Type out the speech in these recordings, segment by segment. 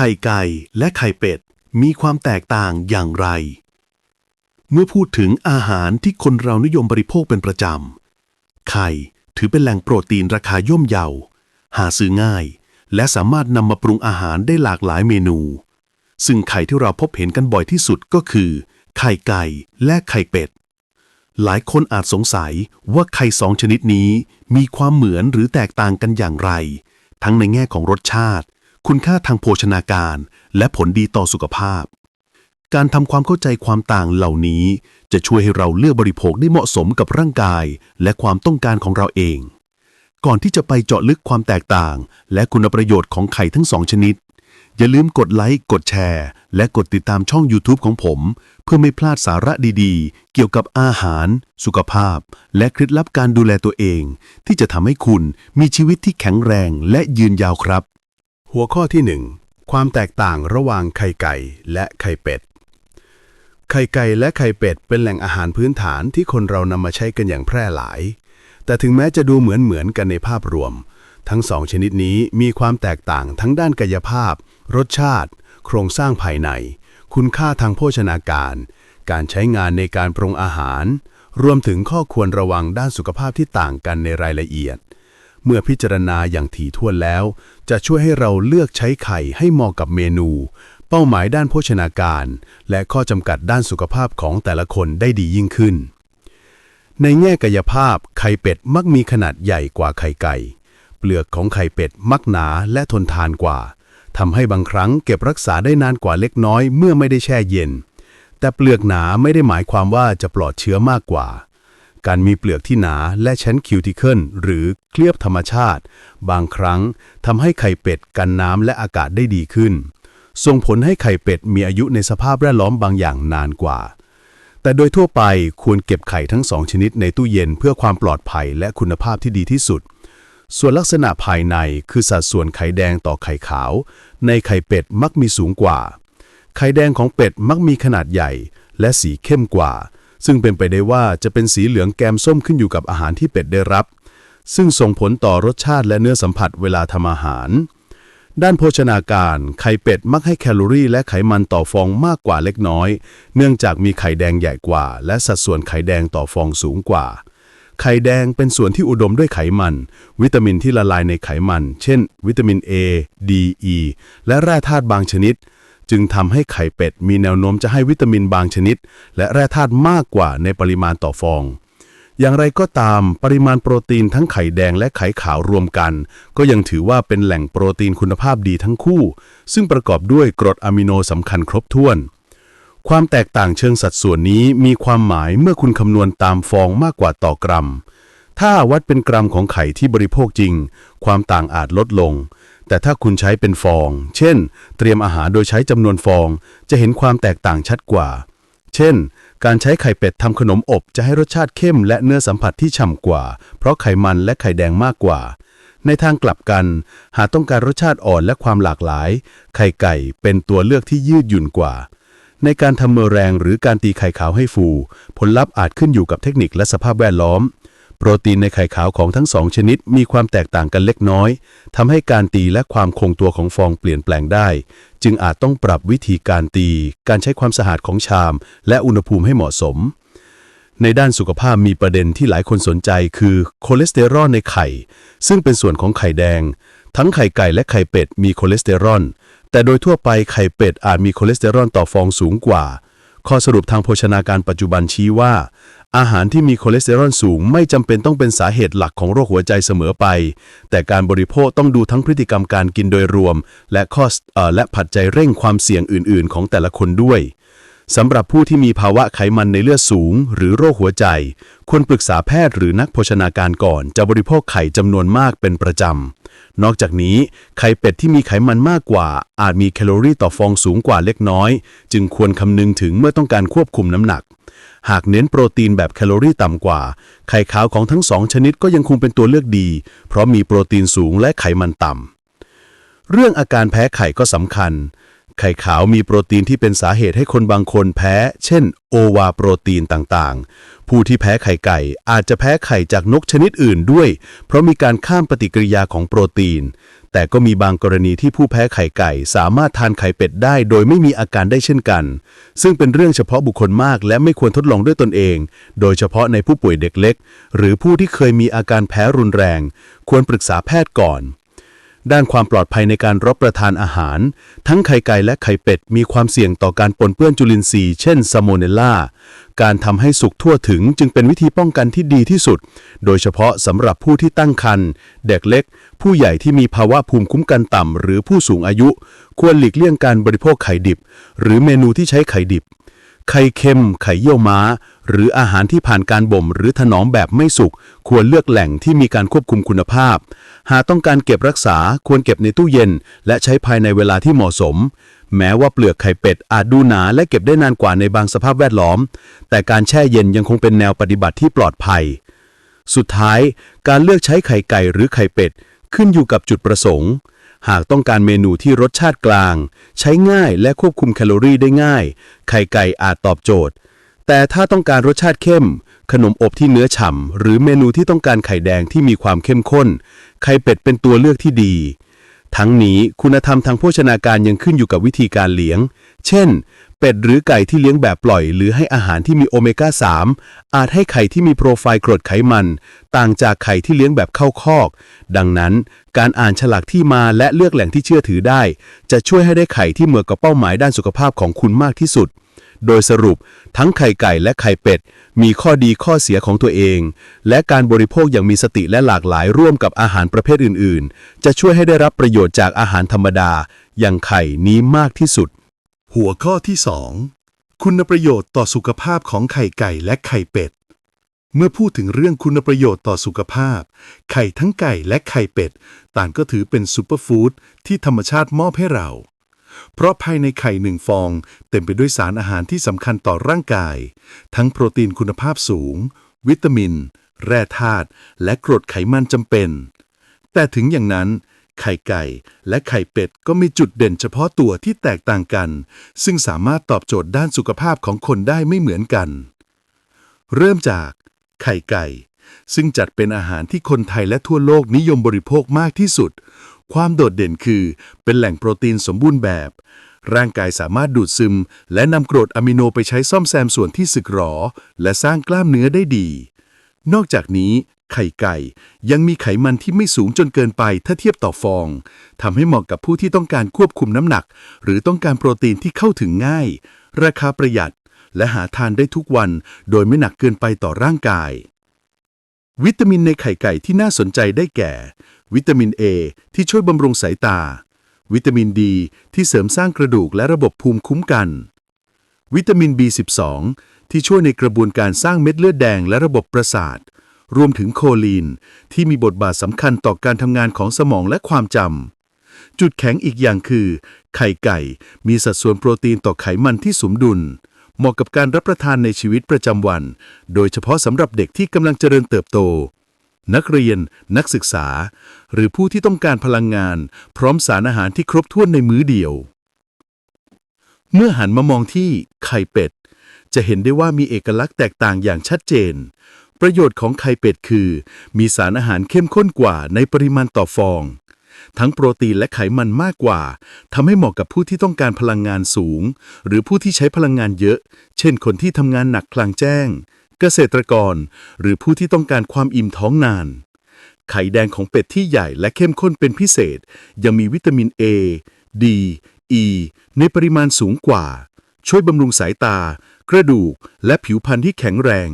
ข่ไก่และไข่เป็ดมีความแตกต่างอย่างไร เมื่อพูดถึงอาหารที่คนเรานิยมบริโภคเป็นประจำ ไข่ถือเป็นแหล่งโปรตีนราคาย่อมเยา หาซื้อง่าย และสามารถนำมาปรุงอาหารได้หลากหลายเมนู ซึ่งไข่ที่เราพบเห็นกันบ่อยที่สุดก็คือ ไข่ไก่และไข่เป็ด หลายคนอาจสงสัยว่าไข่สองชนิดนี้มีความเหมือนหรือแตกต่างกันอย่างไร ทั้งในแง่ของรสชาติ คุณค่าทางโภชนาการ และผลดีต่อสุขภาพ การทำความเข้าใจความต่างเหล่านี้ จะช่วยให้เราเลือกบริโภคได้เหมาะสมกับร่างกาย และความต้องการของเราเอง ก่อนที่จะไปเจาะลึกความแตกต่าง และคุณประโยชน์ของไข่ทั้งสองชนิด อย่าลืมกดไลค์กดแชร์ และกดติดตามช่อง YouTube ของผม เพื่อไม่พลาดสาระดีๆ เกี่ยวกับอาหาร สุขภาพ และเคล็ดลับการดูแลตัวเอง ที่จะทำให้คุณมีชีวิตที่แข็งแรงและยืนยาวครับ หัวข้อที่ 1 ความแตกต่างระหว่างไข่ไก่และไข่เป็ด ไข่ไก่และไข่เป็ดเป็นแหล่งอาหารพื้นฐานที่คนเรานำมาใช้กันอย่างแพร่หลาย แต่ถึงแม้จะดูเหมือนเหมือนกันในภาพรวม ทั้งสองชนิดนี้มีความแตกต่างทั้งด้านกายภาพ รสชาติ โครงสร้างภายใน คุณค่าทางโภชนาการ การใช้งานในการปรุงอาหาร รวมถึงข้อควรระวังด้านสุขภาพที่ต่างกันในรายละเอียด เมื่อพิจารณาอย่างถี่ถ้วนแล้ว จะช่วยให้เราเลือกใช้ไข่ให้เหมาะกับเมนู เป้าหมายด้านโภชนาการ และข้อจำกัดด้านสุขภาพของแต่ละคนได้ดียิ่งขึ้น ในแง่กายภาพ ไข่เป็ดมักมีขนาดใหญ่กว่าไข่ไก่ เปลือกของไข่เป็ดมักหนาและทนทานกว่าทำให้บางครั้งเก็บรักษาได้นานกว่าเล็กน้อยเมื่อไม่ได้แช่เย็น แต่เปลือกหนาไม่ได้หมายความว่าจะปลอดเชื้อมากกว่า การมีเปลือกที่หนาและชั้นคิวติเคิลหรือเคลือบธรรมชาติ บางครั้งทำให้ไข่เป็ดกันน้ำและอากาศได้ดีขึ้น ส่งผลให้ไข่เป็ดมีอายุในสภาพแวดล้อมบางอย่างนานกว่า แต่โดยทั่วไปควรเก็บไข่ทั้งสองชนิดในตู้เย็นเพื่อความปลอดภัยและคุณภาพที่ดีที่สุด ส่วนลักษณะภายในคือสัดส่วนไข่แดงต่อไข่ขาว ในไข่เป็ดมักมีสูงกว่า ไข่แดงของเป็ดมักมีขนาดใหญ่ และสีเข้มกว่า ซึ่งเป็นไปได้ว่าจะเป็นสีเหลืองแกมส้มขึ้นอยู่กับอาหารที่เป็ดได้รับ ซึ่งส่งผลต่อรสชาติและเนื้อสัมผัสเวลาทำอาหาร ด้านโภชนาการ ไข่เป็ดมักให้แคลอรี่และไขมันต่อฟองมากกว่าเล็กน้อย เนื่องจากมีไข่แดงใหญ่กว่า และสัดส่วนไข่แดงต่อฟองสูงกว่าไข่แดงเป็นส่วนที่อุดมด้วยไขมัน วิตามินที่ละลายในไขมัน เช่น วิตามิน A D E และแร่ธาตุบางชนิด จึงทำให้ไข่เป็ดมีแนวโน้มจะให้วิตามินบางชนิด และแร่ธาตุมากกว่าในปริมาณต่อฟอง อย่างไรก็ตามปริมาณโปรตีนทั้งไข่แดงและไข่ขาวรวมกัน ก็ยังถือว่าเป็นแหล่งโปรตีนคุณภาพดีทั้งคู่ ซึ่งประกอบด้วยกรดอะมิโนสำคัญครบถ้วน ความแตกต่างเชิงสัดส่วนนี้มีความหมายเมื่อคุณคำนวณตามฟองมากกว่าต่อกรัมถ้าวัดเป็นกรัมของไข่ที่บริโภคจริง ความต่างอาจลดลง แต่ถ้าคุณใช้เป็นฟอง เช่น เตรียมอาหารโดยใช้จำนวนฟอง จะเห็นความแตกต่างชัดกว่า เช่น การใช้ไข่เป็ดทำขนมอบจะให้รสชาติเข้มและเนื้อสัมผัสที่ฉ่ำกว่า เพราะไขมันและไข่แดงมากกว่า ในทางกลับกัน หากต้องการรสชาติอ่อนและความหลากหลาย ไข่ไก่เป็นตัวเลือกที่ยืดหยุ่นกว่า ในการทำเมอแรงหรือการตีไข่ขาวให้ฟู ผลลัพธ์อาจขึ้นอยู่กับเทคนิคและสภาพแวดล้อม โปรตีนในไข่ขาวของทั้งสองชนิดมีความแตกต่างกันเล็กน้อยทำให้การตีและความคงตัวของฟองเปลี่ยนแปลงได้ จึงอาจต้องปรับวิธีการตี การใช้ความสะอาดของชาม และอุณหภูมิให้เหมาะสม ในด้านสุขภาพมีประเด็นที่หลายคนสนใจคือคอเลสเตอรอลในไข่ ซึ่งเป็นส่วนของไข่แดง ทั้งไข่ไก่และไข่เป็ดมีคอเลสเตอรอลแต่โดยทั่วไปไข่เป็ดอาจมีคอเลสเตอรอลต่อฟองสูงกว่า ข้อสรุปทางโภชนาการปัจจุบันชี้ว่า อาหารที่มีคอเลสเตอรอลสูงไม่จำเป็นต้องเป็นสาเหตุหลักของโรคหัวใจเสมอไป แต่การบริโภคต้องดูทั้งพฤติกรรมการกินโดยรวม และข้อเอ่อและปัจจัยเร่งความเสี่ยงอื่น ๆ ของแต่ละคนด้วย สำหรับผู้ที่มีภาวะไขมันในเลือดสูง หรือโรคหัวใจ ควรปรึกษาแพทย์หรือนักโภชนาการก่อนจะบริโภคไข่จำนวนมากเป็นประจำ นอกจากนี้ ไข่เป็ดที่มีไขมันมากกว่า อาจมีแคลอรี่ต่อฟองสูงกว่าเล็กน้อย จึงควรคำนึงถึงเมื่อต้องการควบคุมน้ำหนัก หากเน้นโปรตีนแบบแคลอรี่ต่ำกว่า ไข่ขาวของทั้งสองชนิดก็ยังคงเป็นตัวเลือกดี เพราะมีโปรตีนสูงและไขมันต่ำเรื่องอาการแพ้ไข่ก็สำคัญ ไข่ขาวมีโปรตีนที่เป็นสาเหตุให้คนบางคนแพ้ เช่น โอวาโปรตีนต่างๆ ผู้ที่แพ้ไข่ไก่อาจจะแพ้ไข่จากนกชนิดอื่นด้วย เพราะมีการข้ามปฏิกิริยาของโปรตีน แต่ก็มีบางกรณีที่ผู้แพ้ไข่ไก่ สามารถทานไข่เป็ดได้โดยไม่มีอาการได้เช่นกัน ซึ่งเป็นเรื่องเฉพาะบุคคลมากและไม่ควรทดลองด้วยตนเอง โดยเฉพาะในผู้ป่วยเด็กเล็ก หรือผู้ที่เคยมีอาการแพ้รุนแรง ควรปรึกษาแพทย์ก่อน ด้านความปลอดภัยในการรับประทานอาหาร ทั้งไข่ไก่และไข่เป็ดมีความเสี่ยงต่อการปนเปื้อนจุลินทรีย์เช่นซาโมเนลลาการทำให้สุกทั่วถึงจึงเป็นวิธีป้องกันที่ดีที่สุด โดยเฉพาะสำหรับผู้ที่ตั้งครรภ์เด็กเล็ก ผู้ใหญ่ที่มีภาวะภูมิคุ้มกันต่ำหรือผู้สูงอายุ ควรหลีกเลี่ยงการบริโภคไข่ดิบ หรือเมนูที่ใช้ไข่ดิบ ไข่เค็ม ไข่เยี่ยวม้า หรืออาหารที่ผ่านการบ่ม หรือถนอมแบบไม่สุก ควรเลือกแหล่งที่มีการควบคุมคุณภาพ หากต้องการเก็บรักษาควรเก็บในตู้เย็น และใช้ภายในเวลาที่เหมาะสม แม้ว่าเปลือกไข่เป็ดอาจดูหนาและเก็บได้นานกว่าในบางสภาพแวดล้อม แต่การแช่เย็นยังคงเป็นแนวปฏิบัติที่ปลอดภัย สุดท้าย การเลือกใช้ไข่ไก่หรือไข่เป็ด ขึ้นอยู่กับจุดประสงค์หากต้องการเมนูที่รสชาติกลาง ใช้ง่ายและควบคุมแคลอรี่ได้ง่าย ไข่ไก่อาจตอบโจทย์ แต่ถ้าต้องการรสชาติเข้ม ขนมอบที่เนื้อฉ่ำหรือเมนูที่ต้องการไข่แดงที่มีความเข้มข้น ไข่เป็ดเป็นตัวเลือกที่ดี ทั้งนี้คุณธรรมทางโภชนาการยังขึ้นอยู่กับวิธีการเลี้ยง เช่น เป็ดหรือไก่ที่เลี้ยงแบบปล่อย หรือให้อาหารที่มีโอเมก้า 3 อาจให้ไข่ที่มีโปรไฟล์กรดไขมัน ต่างจากไข่ที่เลี้ยงแบบเข้าคอก ดังนั้น การอ่านฉลากที่มาและเลือกแหล่งที่เชื่อถือได้ จะช่วยให้ได้ไข่ที่เหมาะกับเป้าหมายด้านสุขภาพของคุณมากที่สุด โดยสรุปทั้งไข่ไก่และไข่เป็ด มีข้อดีข้อเสียของตัวเอง และการบริโภคอย่างมีสติและหลากหลายร่วมกับอาหารประเภทอื่น ๆ จะช่วยให้ได้รับประโยชน์จากอาหารธรรมดา อย่างไข่นี้มากที่สุด หัวข้อที่ 2 คุณประโยชน์ต่อสุขภาพของไข่ไก่และไข่เป็ดเมื่อพูดถึงเรื่องคุณประโยชน์ต่อสุขภาพ ไข่ทั้งไก่และไข่เป็ด ต่างก็ถือเป็นซูเปอร์ฟู้ดที่ธรรมชาติมอบให้เรา เพราะภายในไข่หนึ่งฟอง เต็มไปด้วยสารอาหารที่สำคัญต่อร่างกาย ทั้งโปรตีนคุณภาพสูง วิตามิน แร่ธาตุและกรดไขมันจำเป็น แต่ถึงอย่างนั้น ไข่ไก่และไข่เป็ดก็มีจุดเด่นเฉพาะตัวที่แตกต่างกัน ซึ่งสามารถตอบโจทย์ด้านสุขภาพของคนได้ไม่เหมือนกัน เริ่มจากไข่ไก่ซึ่งจัดเป็นอาหารที่คนไทยและทั่วโลกนิยมบริโภคมากที่สุด ความโดดเด่นคือ เป็นแหล่งโปรตีนสมบูรณ์แบบ ร่างกายสามารถดูดซึม และนำกรดอะมิโนไปใช้ซ่อมแซมส่วนที่สึกหรอ และสร้างกล้ามเนื้อได้ดี นอกจากนี้ ไข่ไก่ ยังมีไขมันที่ไม่สูงจนเกินไปถ้าเทียบต่อฟองทำให้เหมาะกับผู้ที่ต้องการควบคุมน้ำหนัก หรือต้องการโปรตีนที่เข้าถึงง่าย ราคาประหยัด และหาทานได้ทุกวัน โดยไม่หนักเกินไปต่อร่างกายวิตามินในไข่ไก่ที่น่าสนใจได้แก่ วิตามิน A ที่ช่วยบำรุงสายตา วิตามินดีที่เสริมสร้างกระดูกและระบบภูมิคุ้มกัน วิตามิน B12 ที่ช่วยในกระบวนการสร้างเม็ดเลือดแดงและระบบประสาท รวมถึงโคลีน ที่มีบทบาทสำคัญต่อการทำงานของสมองและความจำ จุดแข็งอีกอย่างคือ ไข่ไก่ มีสัดส่วนโปรตีนต่อไขมันที่สมดุล เหมาะกับการรับประทานในชีวิตประจำวัน โดยเฉพาะสำหรับเด็กที่กำลังเจริญเติบโต นักเรียน นักศึกษา หรือผู้ที่ต้องการพลังงาน พร้อมสารอาหารที่ครบถ้วนในมื้อเดียว เมื่อหันมามองที่ไข่เป็ด จะเห็นได้ว่ามีเอกลักษณ์แตกต่างอย่างชัดเจน ประโยชน์ของไข่เป็ดคือ มีสารอาหารเข้มข้นกว่าในปริมาณต่อฟอง ทั้งโปรตีนและไขมันมากกว่าทำให้เหมาะกับผู้ที่ต้องการพลังงานสูง หรือผู้ที่ใช้พลังงานเยอะ เช่นคนที่ทำงานหนักกลางแจ้ง เกษตรกร หรือผู้ที่ต้องการความอิ่มท้องนาน ไข่แดงของเป็ดที่ใหญ่และเข้มข้นเป็นพิเศษ ยังมีวิตามิน A D E ในปริมาณสูงกว่า ช่วยบำรุงสายตา กระดูก และผิวพรรณที่แข็งแรง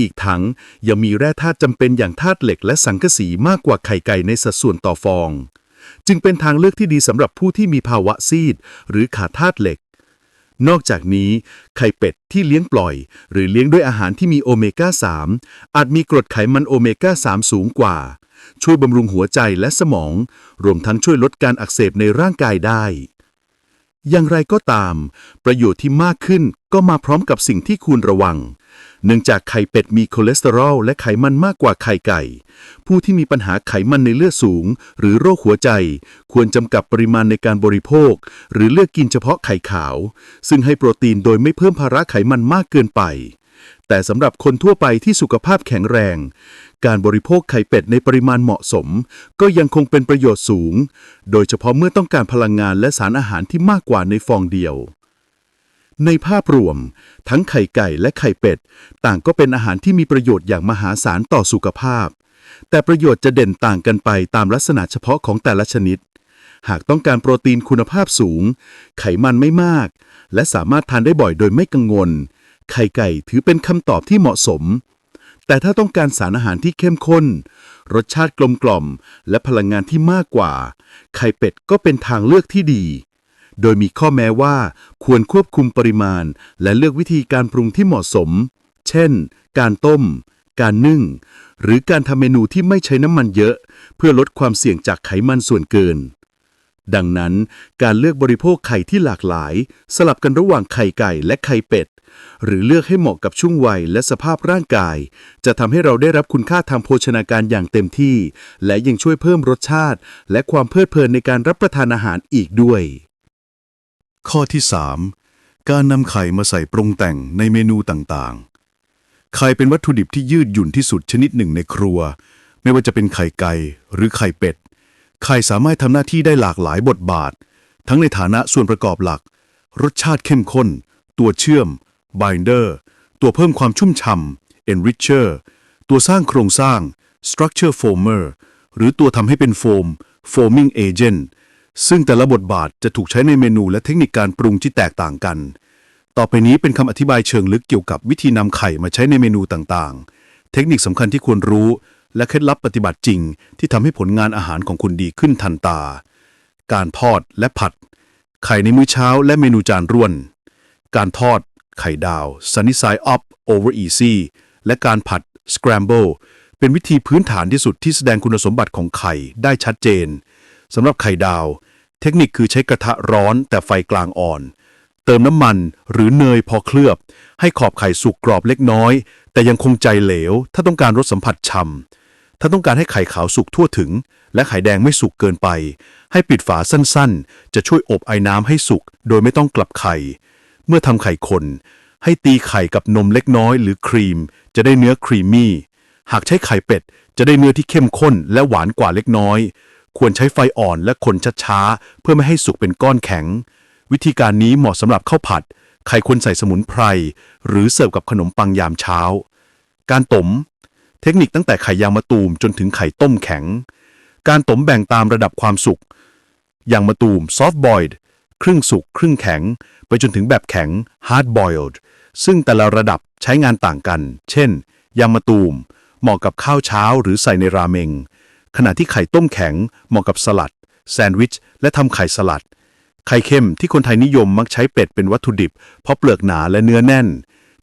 อีกทั้งยังมีแร่ธาตุจำเป็นอย่างธาตุเหล็กและสังกะสีมากกว่าไข่ไก่ในสัดส่วนต่อฟอง จึงเป็นทางเลือกที่ดีสำหรับผู้ที่มีภาวะซีด หรือขาดธาตุเหล็ก นอกจากนี้ ไข่เป็ดที่เลี้ยงปล่อย หรือเลี้ยงด้วยอาหารที่มีโอเมก้า 3 อาจมีกรดไขมันโอเมก้า 3 สูงกว่า ช่วยบำรุงหัวใจและสมอง รวมทั้งช่วยลดการอักเสบในร่างกายได้ อย่างไรก็ตาม ประโยชน์ที่มากขึ้นก็มาพร้อมกับสิ่งที่ควรระวัง เนื่องจากไข่เป็ดมีคอเลสเตอรอลและไขมันมากกว่าไข่ไก่ ผู้ที่มีปัญหาไขมันในเลือดสูง หรือโรคหัวใจ ควรจำกัดปริมาณในการบริโภค หรือเลือกกินเฉพาะไข่ขาว ซึ่งให้โปรตีนโดยไม่เพิ่มภาระไขมันมากเกินไป แต่สำหรับคนทั่วไปที่สุขภาพแข็งแรง การบริโภคไข่เป็ดในปริมาณเหมาะสม ก็ยังคงเป็นประโยชน์สูง โดยเฉพาะเมื่อต้องการพลังงานและสารอาหารที่มากกว่าในฟองเดียว ในภาพรวม ทั้งไข่ไก่และไข่เป็ด ต่างก็เป็นอาหารที่มีประโยชน์อย่างมหาศาลต่อสุขภาพ แต่ประโยชน์จะเด่นต่างกันไปตามลักษณะเฉพาะของแต่ละชนิด หากต้องการโปรตีนคุณภาพสูง ไขมันไม่มาก และสามารถทานได้บ่อยโดยไม่กังวล ไข่ไก่ถือเป็นคำตอบที่เหมาะสม แต่ถ้าต้องการสารอาหารที่เข้มข้น รสชาติกลมกล่อม และพลังงานที่มากกว่า ไข่เป็ดก็เป็นทางเลือกที่ดี โดยมีข้อแม้ว่าควรควบคุมปริมาณ และเลือกวิธีการปรุงที่เหมาะสม เช่น การต้ม การนึ่ง หรือการทำเมนูที่ไม่ใช้น้ำมันเยอะ เพื่อลดความเสี่ยงจากไขมันส่วนเกิน ดังนั้น การเลือกบริโภคไข่ที่หลากหลาย สลับกันระหว่างไข่ไก่และไข่เป็ด หรือเลือกให้เหมาะกับช่วงวัยและสภาพร่างกาย จะทำให้เราได้รับคุณค่าทางโภชนาการอย่างเต็มที่ และยังช่วยเพิ่มรสชาติ และความเพลิดเพลินในการรับประทานอาหารอีกด้วย ข้อที่ 3 การนำไข่มาใส่ปรุงแต่งในเมนูต่างๆ ไข่เป็นวัตถุดิบที่ยืดหยุ่นที่สุดชนิดหนึ่งในครัว ไม่ว่าจะเป็นไข่ไก่หรือไข่เป็ด ไข่สามารถทำหน้าที่ได้หลากหลายบทบาท ทั้งในฐานะส่วนประกอบหลัก รสชาติเข้มข้น ตัวเชื่อม binder ตัวเพิ่มความชุ่มฉ่ำ enricher ตัวสร้างโครงสร้าง structure former หรือตัวทำให้เป็นโฟม foaming agent ซึ่งแต่ละบทบาทจะถูกใช้ในเมนูและเทคนิคการปรุงที่แตกต่างกัน ต่อไปนี้เป็นคำอธิบายเชิงลึกเกี่ยวกับวิธีนำไข่มาใช้ในเมนูต่างๆ เทคนิคสำคัญที่ควรรู้ และเคล็ดลับปฏิบัติจริง ที่ทำให้ผลงานอาหารของคุณดีขึ้นทันตา การทอดและผัด ไข่ในมื้อเช้าและเมนูจานร่วน การทอด ไข่ดาว sunny side up over easy และการผัด scramble เป็นวิธีพื้นฐานที่สุดที่แสดงคุณสมบัติของไข่ได้ชัดเจน สำหรับไข่ดาว เทคนิคคือใช้กระทะร้อนแต่ไฟกลางอ่อน เติมน้ำมันหรือเนยพอเคลือบ ให้ขอบไข่สุกกรอบเล็กน้อย แต่ยังคงใจเหลว ถ้าต้องการรสสัมผัสฉ่ำถ้าต้องการให้ไข่ขาวสุกทั่วถึง และไข่แดงไม่สุกเกินไป ให้ปิดฝาสั้นๆ จะช่วยอบไอ้น้ำให้สุก โดยไม่ต้องกลับไข่ เมื่อทำไข่คนให้ตีไข่กับนมเล็กน้อยหรือครีม จะได้เนื้อครีมมี่ หากใช้ไข่เป็ด จะได้เนื้อที่เข้มข้นและหวานกว่าเล็กน้อย ควรใช้ไฟอ่อนและคนช้าๆ เพื่อไม่ให้สุกเป็นก้อนแข็ง วิธีการนี้เหมาะสำหรับข้าวผัด ไข่ควรใส่สมุนไพร หรือเสิร์ฟกับขนมปังยามเช้า การต้มเทคนิคตั้งแต่ไข่ยางมะตูมจนถึงไข่ต้มแข็ง การต้มแบ่งตามระดับความสุกยางมะตูม soft boiled ครึ่งสุกครึ่งแข็ง ไปจนถึงแบบแข็ง hard boiled ซึ่งแต่ละระดับใช้งานต่างกัน เช่นยางมะตูมเหมาะกับข้าวเช้าหรือใส่ในราเมง ขณะที่ไข่ต้มแข็งเหมาะกับสลัด แซนด์วิช และทำไข่สลัด ไข่เค็มที่คนไทยนิยมมักใช้เป็ดเป็นวัตถุดิบ เพราะเปลือกหนาและเนื้อแน่น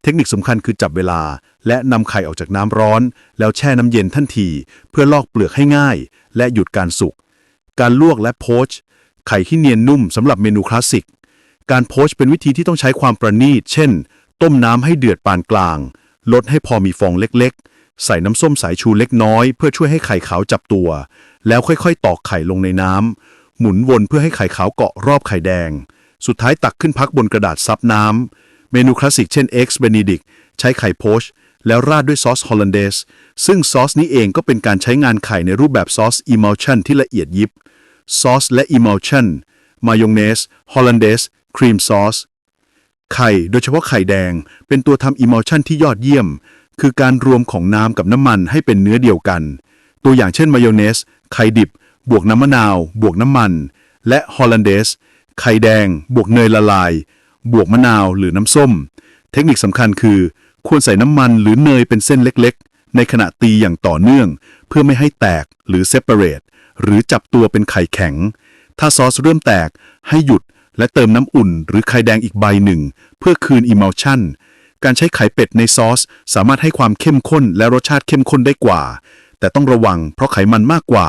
เทคนิคสำคัญคือจับเวลา และนำไข่ออกจากน้ำร้อน แล้วแช่น้ำเย็นทันที เพื่อลอกเปลือกให้ง่าย และหยุดการสุก การลวกและโพชไข่ที่เนียนนุ่มสำหรับเมนูคลาสสิก การโพชเป็นวิธีที่ต้องใช้ความประณีต เช่น ต้มน้ำให้เดือดปานกลาง ลดให้พอมีฟองเล็กๆ ใส่น้ำส้มสายชูเล็กน้อย เพื่อช่วยให้ไข่ขาวจับตัว แล้วค่อยๆ ตอกไข่ลงในน้ำหมุนวนเพื่อให้ไข่ขาวเกาะรอบไข่แดง สุดท้ายตักขึ้นพักบนกระดาษซับน้ำเมนูคลาสสิกเช่น Eggs Benedict ใช้ไข่โพชแล้วราดด้วยซอสฮอลแลนเดสซึ่งซอสนี้เองก็เป็นการใช้งานไข่ในรูปแบบซอส emulsion ที่ละเอียดยิบซอสและ emulsion มายองเนสฮอลแลนเดสครีมซอสไข่ โดยเฉพาะไข่แดง เป็นตัวทำ emulsion ที่ยอดเยี่ยม คือการรวมของน้ำกับน้ำมันให้เป็นเนื้อเดียวกัน ตัวอย่างเช่นมายองเนส ไข่ดิบ บวกน้ำมะนาว บวกน้ำมัน และฮอลแลนเดส ไข่แดง บวกเนยละลาย บวกมะนาวหรือน้ำส้ม เทคนิคสำคัญคือ ควรใส่น้ำมันหรือเนยเป็นเส้นเล็กๆ ในขณะตีอย่างต่อเนื่อง เพื่อไม่ให้แตกหรือ separate หรือจับตัวเป็นไข่แข็ง ถ้าซอสเริ่มแตกให้หยุดและเติมน้ำอุ่นหรือไข่แดงอีกใบหนึ่ง เพื่อคืน emulsion การใช้ไข่เป็ดในซอส สามารถให้ความเข้มข้นและรสชาติเข้มข้นได้กว่า แต่ต้องระวังเพราะไขมันมากกว่า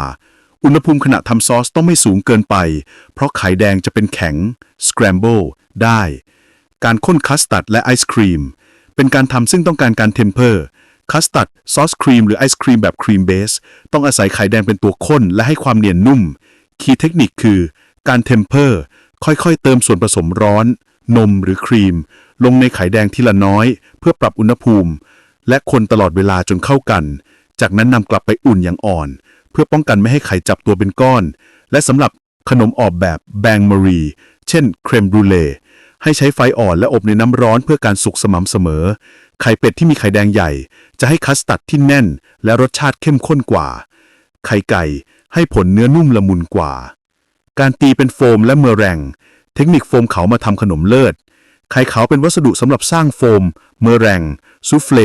อุณหภูมิขณะทำซอสต้องไม่สูงเกินไป เพราะไข่แดงจะเป็นแข็ง scramble ได้ การข้นคัสตาร์ดและไอศครีม เป็นการทำซึ่งต้องการการเทมเพอร์คัสตัดซอสครีมหรือไอศครีมแบบครีมเบส ต้องอาศัยไข่แดงเป็นตัวข้นและให้ความเนียนนุ่ม คีย์เทคนิคคือ การเทมเพอร์ ค่อยๆ เติมส่วนผสมร้อน นมหรือครีม ลงในไข่แดงทีละน้อย เพื่อปรับอุณหภูมิ และคนตลอดเวลาจนเข้ากัน จากนั้นนำกลับไปอุ่นอย่างอ่อน เพื่อป้องกันไม่ให้ไข่จับตัวเป็นก้อน และสำหรับขนมออบแบบแบงมารีเช่นเครมบรูเล่ให้ใช้ไฟอ่อนและอบในน้ำร้อนเพื่อการสุกสม่ำเสมอ ไข่เป็ดที่มีไข่แดงใหญ่ จะให้คัสตัดที่แน่น และรสชาติเข้มข้นกว่า ไข่ไก่ให้ผลเนื้อนุ่มละมุนกว่า การตีเป็นโฟมและเมอแรง เทคนิคโฟมเขามาทำขนมเลิศไข่ขาวเป็นวัสดุสำหรับสร้างโฟม เมอแรงซูเฟล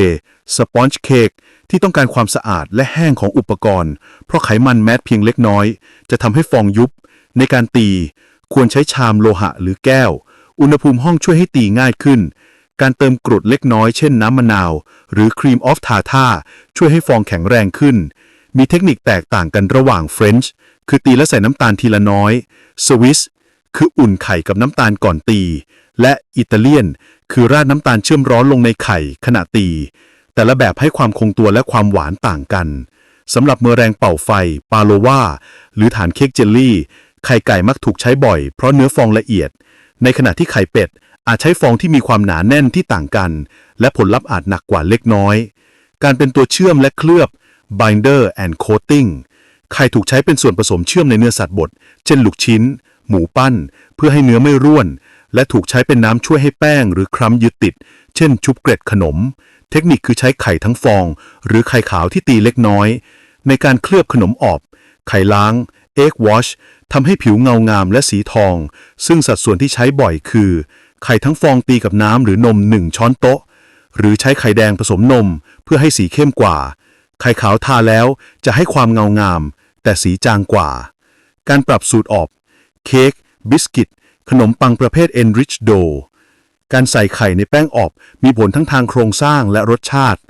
สปอนจ์เค้กที่ต้องการความสะอาดและแห้งของอุปกรณ์ เพราะไขมันแม้เพียงเล็กน้อย จะทำให้ฟองยุบ ในการตี ควรใช้ชามโลหะหรือแก้ว อุณหภูมิห้องช่วยให้ตีง่ายขึ้น การเติมกรดเล็กน้อยเช่นน้ำมะนาว หรือครีมออฟทาท่าช่วยให้ฟองแข็งแรงขึ้น มีเทคนิคแตกต่างกันระหว่างเฟรนช์คือตีและใส่น้ำตาลทีละน้อยสวิส คืออุ่นไข่กับน้ำตาลก่อนตี และอิตาเลียน คือราดน้ำตาลเชื่อมร้อนลงในไข่ขณะตี แต่ละแบบให้ความคงตัวและความหวานต่างกันสำหรับเมอแรงเป่าไฟ ปาโลวาหรือฐานเค้กเจลลี่ ไข่ไก่มักถูกใช้บ่อย เพราะเนื้อฟองละเอียด ในขณะที่ไข่เป็ด อาจใช้ฟองที่มีความหนาแน่นที่ต่างกัน และผลลัพธ์อาจหนักกว่าเล็กน้อย การเป็นตัวเชื่อมและเคลือบ binder and coating ไข่ถูกใช้เป็นส่วนผสมเชื่อมในเนื้อสัตว์บด เช่นลูกชิ้น หมูปั้น เพื่อให้เนื้อไม่ร่วน และถูกใช้เป็นน้ำช่วยให้แป้ง หรือครัมยึดติด เช่น ชุบเกล็ดขนม เทคนิคคือใช้ไข่ทั้งฟอง หรือไข่ขาวที่ตีเล็กน้อย ในการเคลือบขนมออบ ไข่ล้าง egg wash ทำให้ผิวเงางามและสีทอง ซึ่งสัดส่วนที่ใช้บ่อยคือ ไข่ทั้งฟองตีกับน้ำหรือนม1ช้อนโต๊ะ หรือใช้ไข่แดงผสมนม เพื่อให้สีเข้มกว่า ไข่ขาวทาแล้วจะให้ความเงางาม แต่สีจางกว่า การปรับสูตรออบ เค้กบิสกิต ขนมปังประเภท enriched dough การใส่ไข่ในแป้งอบมีผลทั้งทางโครงสร้างและรสชาติ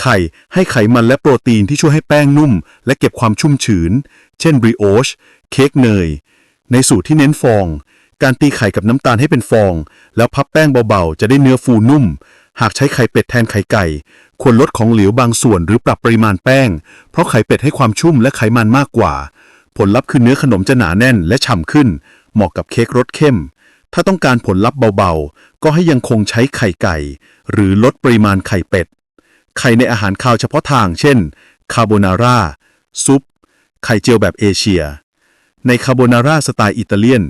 ไข่ให้ไขมันและโปรตีนที่ช่วยให้แป้งนุ่ม และเก็บความชุ่มชื้น เช่นบริโอชเค้กเนย ในสูตรที่เน้นฟอง การตีไข่กับน้ำตาลให้เป็นฟอง แล้วพับแป้งเบาๆ จะได้เนื้อฟูนุ่ม หากใช้ไข่เป็ดแทนไข่ไก่ ควรลดของเหลวบางส่วนหรือปรับปริมาณแป้ง เพราะไข่เป็ดให้ความชุ่มและไขมันมากกว่า ผลลัพธ์คือเนื้อขนมจะหนาแน่นและฉ่ำขึ้น เหมาะกับเค้กรสเข้ม ถ้าต้องการผลลัพธ์เบาๆ ก็ให้ยังคงใช้ไข่ไก่ หรือลดปริมาณไข่เป็ด ไข่ในอาหารคาวเฉพาะทาง เช่น คาโบนาร่า ซุป ไข่เจียวแบบเอเชีย ในคาโบนาร่าสไตล์อิตาเลียน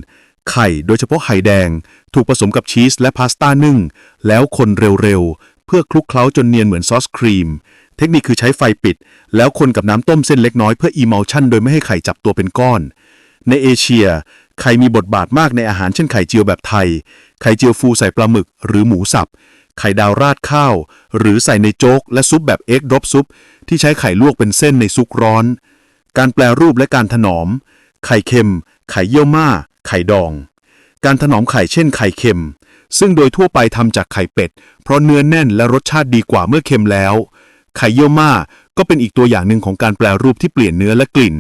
ไข่โดยเฉพาะไข่แดง ถูกผสมกับชีสและพาสต้านึ่ง แล้วคนเร็วๆ เพื่อคลุกเคล้าจนเนียนเหมือนซอสครีม เทคนิคคือใช้ไฟปิด แล้วคนกับน้ำต้มเส้นเล็กน้อยเพื่ออีเมลชั่นโดยไม่ให้ไข่จับตัวเป็นก้อน ในเอเชีย ไข่มีบทบาทมากในอาหารเช่นไข่เจียวแบบไทย ไข่เจียวฟูใส่ปลาหมึก หรือหมูสับ ไข่ดาวราดข้าว หรือใส่ในโจ๊ก และซุปแบบเอ็กดรอปซุปที่ใช้ไข่ลวกเป็นเส้นในซุกร้อน การแปลรูปและการถนอม ไข่เค็ม ไข่เยี่ยวม่า ไข่ดอง การถนอมไข่เช่นไข่เค็ม ซึ่งโดยทั่วไปทำจากไข่เป็ด เพราะเนื้อแน่นและรสชาติดีกว่าเมื่อเค็มแล้ว ไข่เยี่ยวม่าก็เป็นอีกตัวอย่างหนึ่งของการแปลรูปที่เปลี่ยนเนื้อและกลิ่น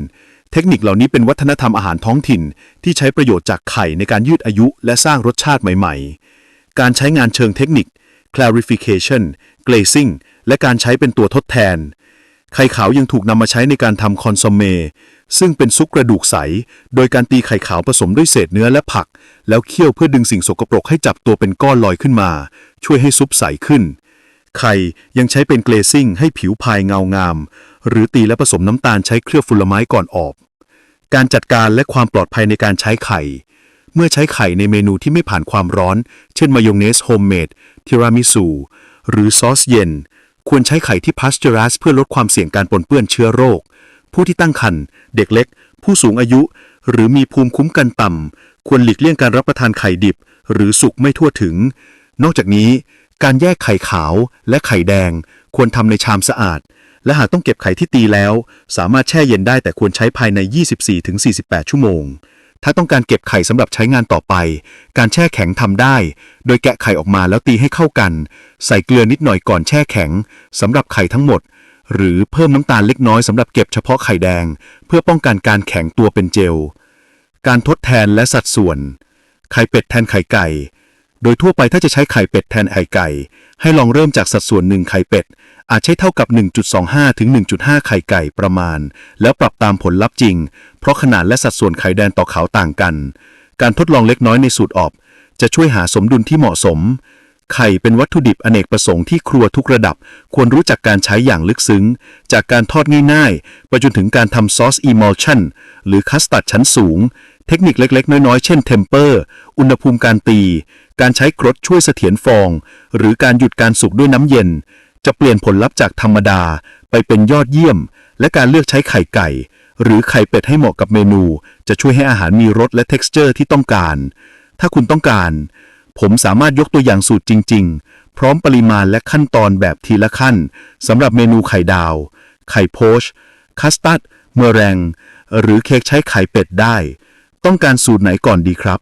เทคนิคเหล่านี้เป็นวัฒนธรรมอาหารท้องถิ่น ที่ใช้ประโยชน์จากไข่ในการยืดอายุ และสร้างรสชาติใหม่ ๆ การใช้งานเชิงเทคนิค clarification glazing และการใช้เป็นตัวทดแทน ไข่ขาวยังถูกนำมาใช้ในการทำคอนซอมเม ซึ่งเป็นซุปกระดูกใส โดยการตีไข่ขาวผสมด้วยเศษเนื้อและผัก แล้วเคี่ยวเพื่อดึงสิ่งสกปรกให้จับตัวเป็นก้อนลอยขึ้นมา ช่วยให้ซุปใสขึ้น ไข่ยังใช้เป็นเกลซิ่งให้ผิวพายเงางาม หรือตีและผสมน้ำตาลใช้เคลือบฟุลไม้ก่อนออก การจัดการและความปลอดภัยในการใช้ไข่ เมื่อใช้ไข่ในเมนูที่ไม่ผ่านความร้อน เช่นมายองเนสโฮมเมดทิรามิสุหรือซอสเย็น ควรใช้ไข่ที่พาสเจอรัสเพื่อลดความเสี่ยงการปนเปื้อนเชื้อโรค ผู้ที่ตั้งครรภ์เด็กเล็ก ผู้สูงอายุ หรือมีภูมิคุ้มกันต่ำควรหลีกเลี่ยงการรับประทานไข่ดิบ หรือสุกไม่ทั่วถึง นอกจากนี้ การแยกไข่ขาวและไข่แดง ควรทำในชามสะอาด และหากต้องเก็บไข่ที่ตีแล้ว สามารถแช่เย็นได้แต่ควรใช้ภายใน 24-48 ชั่วโมง ถ้าต้องการเก็บไข่สำหรับใช้งานต่อไป การแช่แข็งทำได้ โดยแกะไข่ออกมาแล้วตีให้เข้ากัน ใส่เกลือนิดหน่อยก่อนแช่แข็งสำหรับไข่ทั้งหมด หรือเพิ่มน้ำตาลเล็กน้อยสำหรับเก็บเฉพาะไข่แดง เพื่อป้องกันการแข็งตัวเป็นเจล การทดแทนและสัดส่วน ไข่เป็ดแทนไข่ไก่ โดยทั่วไปถ้าจะใช้ไข่เป็ดแทนไข่ไก่ ให้ลองเริ่มจากสัดส่วน 1 ไข่เป็ด อาจใช้เท่ากับ 1.25 ถึง 1.5 ไข่ไก่ประมาณ แล้วปรับตามผลลัพธ์จริง เพราะขนาดและสัดส่วนไข่แดนต่อขาวต่างกัน การทดลองเล็กน้อยในสูตรออบ จะช่วยหาสมดุลที่เหมาะสม ไข่เป็นวัตถุดิบอเนกประสงค์ที่ครัวทุกระดับ ควรรู้จักการใช้อย่างลึกซึ้ง จากการทอดง่ายๆ ไปจนถึงการทำซอส emulsion หรือคัสตาร์ดชั้นสูง เทคนิคเล็กๆ น้อยๆ เช่นเทมเปอร์ อุณหภูมิการตี การใช้กรดช่วยเสถียรฟอง หรือการหยุดการสุกด้วยน้ำเย็น จะเปลี่ยนผลลัพธ์จากธรรมดา ไปเป็นยอดเยี่ยม และการเลือกใช้ไข่ไก่ หรือไข่เป็ดให้เหมาะกับเมนู จะช่วยให้อาหารมีรสและ texture ที่ต้องการ ถ้าคุณต้องการ ผมสามารถยกตัวอย่างสูตรจริง ๆ พร้อมปริมาณและขั้นตอนแบบทีละขั้นสำหรับเมนูไข่ดาว ไข่โพชคัสตาร์ดเมอแรง หรือเค้กใช้ไข่เป็ดได้ ต้องการสูตรไหนก่อนดีครับ